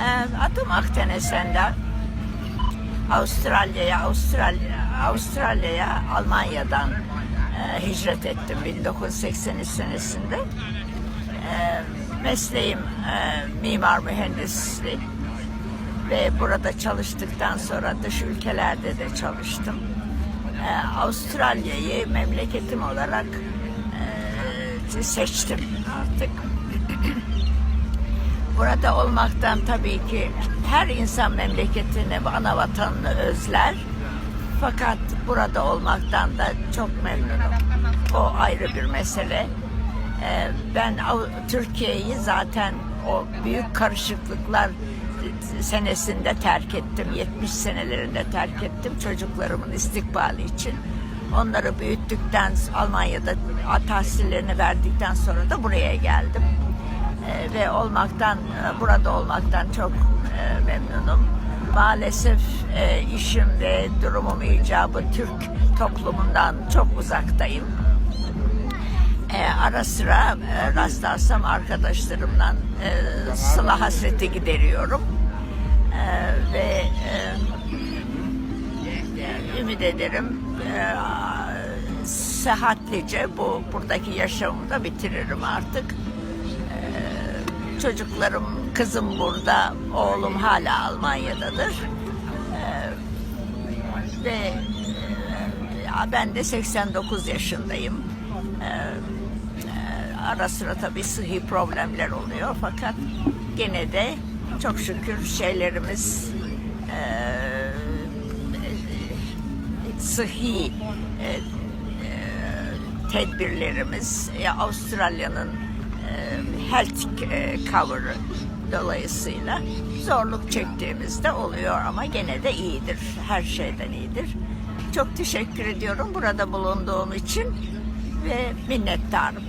Ee, adım Akdeniz Ender. Avustralya'ya, Avustralya, Avustralya'ya Almanya'dan e, hicret ettim 1983 senesinde. E, mesleğim e, mimar mühendislik ve burada çalıştıktan sonra dış ülkelerde de çalıştım. E, Avustralya'yı memleketim olarak e, seçtim artık. Burada olmaktan tabii ki her insan memleketini, ana vatanını özler. Fakat burada olmaktan da çok memnunum. O ayrı bir mesele. Ee, Ben Türkiye'yi zaten o büyük karışıklıklar senesinde terk ettim. 70 senelerinde terk ettim çocuklarımın istikbali için. Onları büyüttükten, Almanya'da tahsillerini verdikten sonra da buraya geldim. Ee, ve olmaktan e, burada olmaktan çok e, memnunum. Maalesef e, işim ve durumum icabı Türk toplumundan çok uzaktayım. E, ara sıra e, rastlarsam arkadaşlarımla e, sıla hasreti gideriyorum. E, ve e, ümit ederim e, sehatlice bu buradaki yaşamımı da bitiririm artık. Çocuklarım, kızım burada, oğlum hala Almanya'dadır. Ee, ve e, ben de 89 yaşındayım. Ee, e, ara sıra tabii sıhhi problemler oluyor fakat gene de çok şükür şeylerimiz e, sıhhi e, e, tedbirlerimiz e, Avustralya'nın health cover'ı dolayısıyla zorluk çektiğimizde oluyor ama gene de iyidir. Her şeyden iyidir. Çok teşekkür ediyorum burada bulunduğum için ve minnettarım.